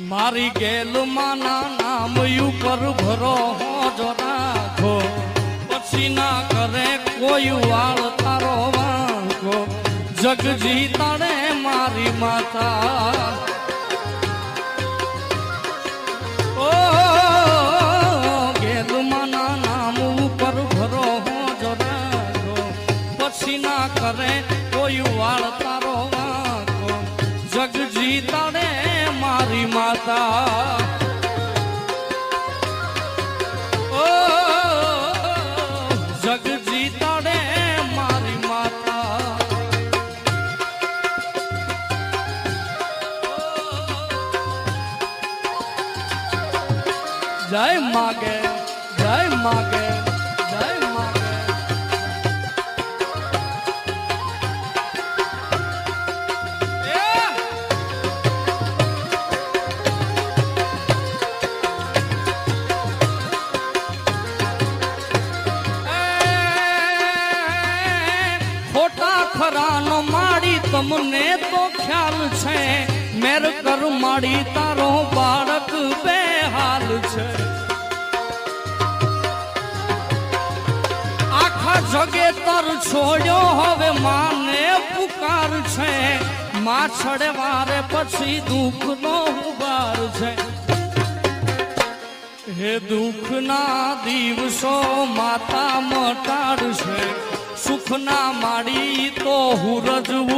મારી ગેલમાં ના નામ ઉપર ભરો હોજો રાખો. પછી ના કરે કોઈ વાળ તારો વાંકો. જગજી તણે મારી માતા માતા. ઓ જગજી તાણે મારી માતા. જય માગે જય માગે. તમને તો ખ્યાલ છે, મેર કર માડી તારો બાળક બેહાલ છે. આખા જગે તર છોડ્યો હવે માને પુકાર છે, માછડે વારે પછી દુઃખ નો ઉબાર છે. હે દુઃખના દિવસો માતા મટાડશે, સુખના માડી તો હુરજવું કાઢશે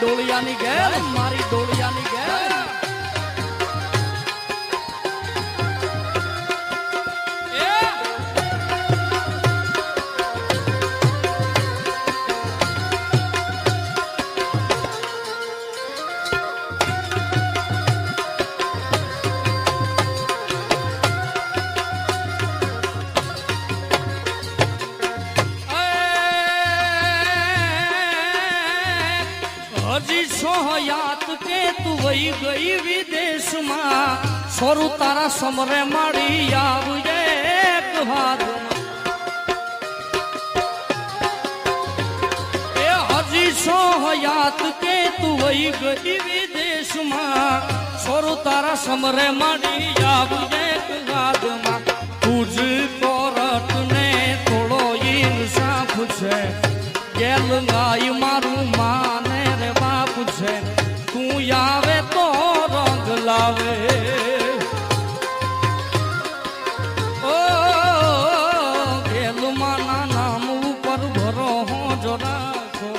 મારી ડોળિયાની ગેલ મારી ડોળિયાની યાદ કે તું વહી ગઈ વિદેશમાં. સોરું તારા સમરે માડી આવજે એક વાત એ હજી સો હયાત કે તું વહી ગઈ વિદેશમાં. સોરું તારા સમરે માડી આવજે એક હાથમાં આવે તો રંગ લાવે. ઓ ગેલ માના નામ ઉપર ભરો હોજો રાખો.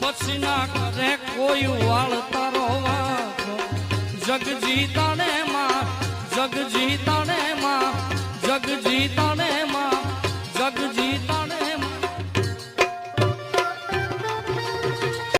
પછી ના કરે કોઈ વાળ તારો વાખો જગજી તાણે માં જગજી તાણે માં જગજી તાણે માં